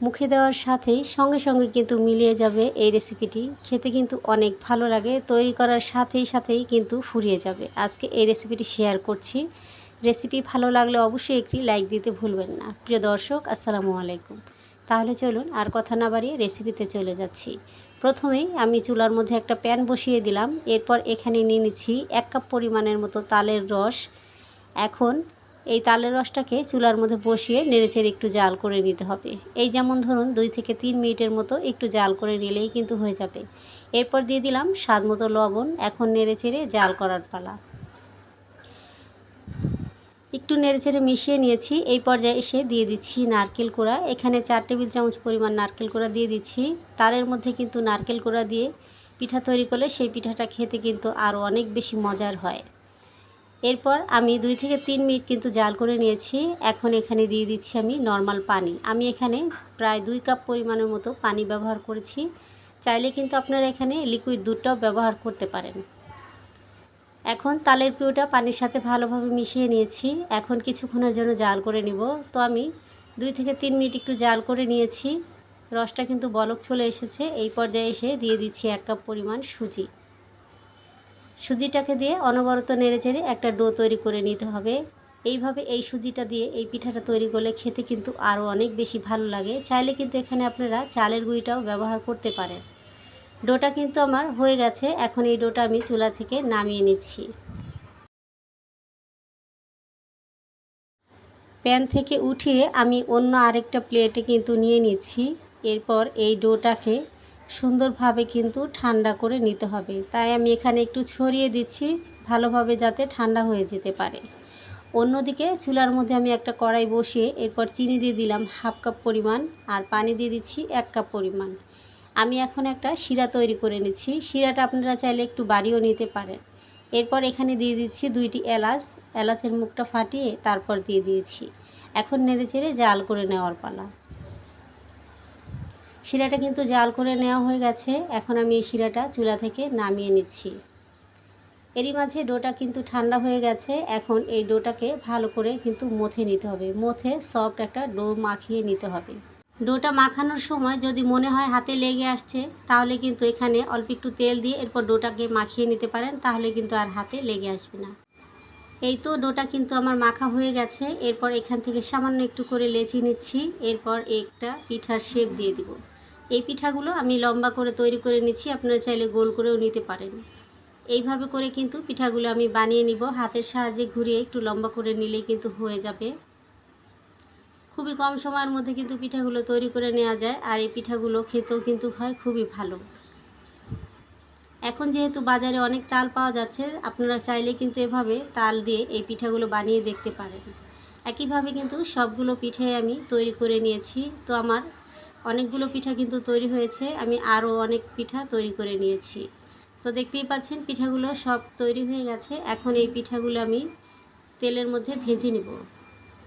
মুখে দেওয়ার সাথেই সঙ্গে সঙ্গে কিন্তু মিলিয়ে যাবে এই রেসিপিটি খেতে কিন্তু অনেক ভালো লাগে। তৈরি করার সাথেই সাথেই কিন্তু ফুরিয়ে যাবে। আজকে এই রেসিপিটি শেয়ার করছি। রেসিপি ভালো লাগলে অবশ্যই একটি লাইক দিতে ভুলবেন না। প্রিয় দর্শক, আসসালামু আলাইকুম। তাহলে চলুন আর কথা না বাড়িয়ে রেসিপিতে চলে যাচ্ছি। প্রথমেই আমি চুলার মধ্যে একটা প্যান বসিয়ে দিলাম। এরপর এখানে নিয়ে নিচ্ছি এক কাপ পরিমাণের মতো তালের রস। এখন এই তালের রসটাকে চুলার মধ্যে বসিয়ে নেড়েচেড়ে একটু জাল করে নিতে হবে। এই যেমন ধরুন দুই থেকে তিন মিনিটের মতো একটু জাল করে নিলেই কিন্তু হয়ে যাবে। এরপর দিয়ে দিলাম স্বাদ মতো লবণ, এখন নেড়েচেড়ে জাল করার পালা। একটু নেড়েচেড়ে মিশিয়ে নিয়েছি। এই পর্যায়ে এসে দিয়ে দিচ্ছি নারকেল কোড়া। এখানে চার টেবিল চামচ পরিমাণ নারকেল কোড়া দিয়ে দিচ্ছি। তারের মধ্যে কিন্তু নারকেল কোড়া দিয়ে পিঠা তৈরি করলে সেই পিঠাটা খেতে কিন্তু আরও অনেক বেশি মজার হয়। এরপর আমি দুই থেকে তিন মিনিট কিন্তু জাল করে নিয়েছি। এখন এখানে দিয়ে দিচ্ছি আমি নর্মাল পানি। আমি এখানে প্রায় দুই কাপ পরিমাণের মতো পানি ব্যবহার করেছি। চাইলে কিন্তু আপনারা এখানে লিকুইড দুধটাও ব্যবহার করতে পারেন। এখন তালের পিউটা পানির সাথে ভালোভাবে মিশিয়ে নিয়েছি। এখন কিছুক্ষণের জন্য জাল করে নিব। তো আমি দুই থেকে তিন মিনিট একটু জাল করে নিয়েছি। রসটা কিন্তু বলক চলে এসেছে। এই পর্যায়ে এসে দিয়ে দিচ্ছি এক কাপ পরিমাণ সুজি। সুজিটাকে দিয়ে অনবরত নেড়ে চেড়ে একটা ডো তৈরি করে নিতে হবে। এইভাবে এই সুজিটা দিয়ে এই পিঠাটা তৈরি করলে খেতে কিন্তু আরও অনেক বেশি ভালো লাগে। চাইলে কিন্তু এখানে আপনারা চালের গুঁড়িটাও ব্যবহার করতে পারেন। ডোটা কিন্তু আমার হয়ে গেছে। এখন এই ডোটা আমি চুলা থেকে নামিয়ে নিচ্ছি। প্যান থেকে উঠিয়ে আমি অন্য আরেকটা প্লেটে কিন্তু নিয়ে নিচ্ছি। এরপর এই ডোটাকে সুন্দরভাবে কিন্তু ঠান্ডা করে নিতে হবে। তাই আমি এখানে একটু ছড়িয়ে দিচ্ছি ভালোভাবে যাতে ঠান্ডা হয়ে যেতে পারে। অন্যদিকে চুলার মধ্যে আমি একটা কড়াই বসিয়ে এরপর চিনি দিয়ে দিলাম হাফ কাপ পরিমাণ আর পানি দিয়ে দিচ্ছি এক কাপ পরিমাণ। আমি এখন একটা শিরা তৈরি করে নিচ্ছি। শিরাটা আপনারা চাইলে একটু বাড়িও নিতে পারেন। এরপর এখানে দিয়ে দিচ্ছি দুইটি এলাচ। এলাচের মুখটা ফাটিয়ে তারপর দিয়ে দিয়েছি। এখন নেড়ে চেড়ে জাল করে নেওয়ার পালা। শিরাটা কিন্তু জাল করে নেওয়া হয়ে গেছে। এখন আমি এই শিরাটা চুলা থেকে নামিয়ে নিচ্ছি। এরই মাঝে ডোটা কিন্তু ঠান্ডা হয়ে গেছে। এখন এই ডোটাকে ভালো করে কিন্তু মথে নিতে হবে। মথে সফট একটা ডো মাখিয়ে নিতে হবে। ডোটা মাখানোর সময় যদি মনে হয় হাতে লেগে আসছে, তাহলে কিন্তু এখানে অল্প একটু তেল দিয়ে এরপর ডোটাকে মাখিয়ে নিতে পারেন, তাহলে কিন্তু আর হাতে লেগে আসবে না। এই তো ডোটা কিন্তু আমার মাখা হয়ে গেছে। এরপর এখান থেকে সামান্য একটু করে লেচি নিচ্ছি। এরপর একটা পিঠার শেপ দিয়ে দিব। এই পিঠাগুলো আমি লম্বা করে তৈরি করে নিচ্ছি, আপনারা চাইলে গোল করেও নিতে পারেন। এইভাবে করে কিন্তু পিঠাগুলো আমি বানিয়ে নিব। হাতের সাহায্যে ঘুরিয়ে একটু লম্বা করে নিলেই কিন্তু হয়ে যাবে। খুবই কম সময়ের মধ্যে কিন্তু পিঠাগুলো তৈরি করে নেওয়া যায় আর এই পিঠাগুলো খেতেও কিন্তু হয় খুবই ভালো। এখন যেহেতু বাজারে অনেক তাল পাওয়া যাচ্ছে, আপনারা চাইলে কিন্তু এভাবে তাল দিয়ে এই পিঠাগুলো বানিয়ে দেখতে পারেন। একইভাবে কিন্তু সবগুলো পিঠাই আমি তৈরি করে নিয়েছি। তো আমার অনেকগুলো পিঠা কিন্তু তৈরি হয়েছে। আমি আরও অনেক পিঠা তৈরি করে নিয়েছি। তো দেখতেই পাচ্ছেন, পিঠাগুলো সব তৈরি হয়ে গেছে। এখন এই পিঠাগুলো আমি তেলের মধ্যে ভেজে নেব।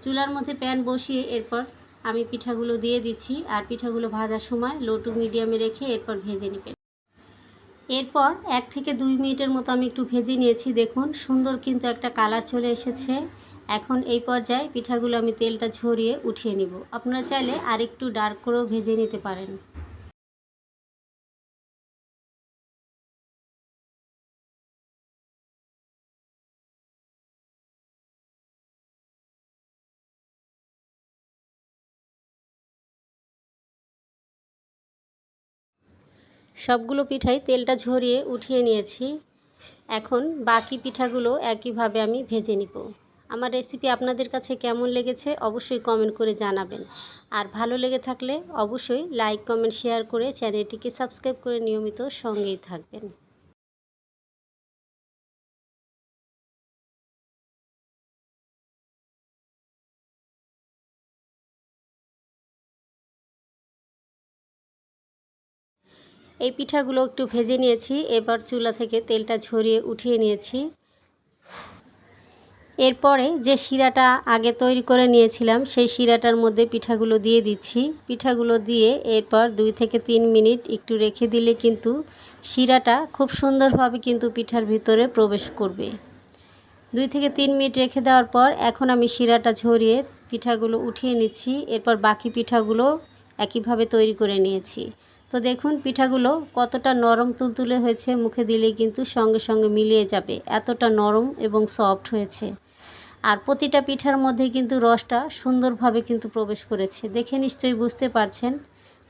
চুলার মধ্যে প্যান বসিয়ে এরপর আমি পিঠাগুলো দিয়ে দিচ্ছি আর পিঠাগুলো ভাজার সময় লো টু মিডিয়ামে রেখে এরপর ভেজে নেবেন। এরপর এক থেকে দুই মিনিটের মতো আমি একটু ভেজে নিয়েছি। দেখুন, সুন্দর কিন্তু একটা কালার চলে এসেছে। এখন এই পর্যায়ে পিঠাগুলো আমি তেলটা ঝরিয়ে উঠিয়ে নিব। আপনারা চাইলে আরেকটু ডার্ক করেও ভেজে নিতে পারেন। সবগুলো পিঠাই তেলটা ঝরিয়ে উঠিয়ে নিয়েছি। এখন বাকি পিঠাগুলো একইভাবে আমি ভেজে নিব। আমার রেসিপি আপনাদের কাছে কেমন লেগেছে অবশ্যই কমেন্ট করে জানাবেন। আর ভালো লেগে থাকলে অবশ্যই লাইক কমেন্ট শেয়ার করে চ্যানেলটিকে সাবস্ক্রাইব করে নিয়মিত সঙ্গেই থাকবেন। এই পিঠাগুলো একটু ভেজে নিয়েছি, এবার চুলা থেকে তেলটা ঝরিয়ে উঠিয়ে নিয়েছি। এরপরে যে শিরাটা আগে তৈরি করে নিয়েছিলাম, সেই শিরাটার মধ্যে পিঠাগুলো দিয়ে দিচ্ছি। পিঠাগুলো দিয়ে এরপর দুই থেকে তিন মিনিট একটু রেখে দিলে কিন্তু শিরাটা খুব সুন্দরভাবে কিন্তু পিঠার ভিতরে প্রবেশ করবে। দুই থেকে তিন মিনিট রেখে দেওয়ার পর এখন আমি শিরাটা ঝরিয়ে পিঠাগুলো উঠিয়ে নিচ্ছি। এরপর বাকি পিঠাগুলো একইভাবে তৈরি করে নিয়েছি। তো দেখুন, পিঠাগুলো কতটা নরম তুলতুলে হয়েছে, মুখে দিলেই কিন্তু সঙ্গে সঙ্গে মিলিয়ে যাবে। এতটা নরম এবং সফট হয়েছে। আর প্রতিটা পিঠার মধ্যে কিন্তু রসটা সুন্দরভাবে কিন্তু প্রবেশ করেছে। দেখে নিশ্চয়ই বুঝতে পারছেন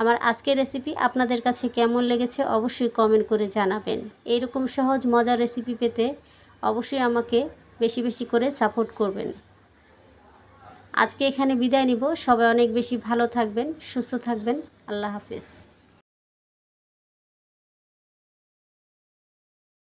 আমার আজকের রেসিপি আপনাদের কাছে কেমন লেগেছে অবশ্যই কমেন্ট করে জানাবেন। এইরকম সহজ, মজার রেসিপি পেতে অবশ্যই আমাকে বেশি বেশি করে সাপোর্ট করবেন। আজকে এখানে বিদায় নিব। সবাই অনেক বেশি ভালো থাকবেন, সুস্থ থাকবেন। আল্লাহ হাফেজ।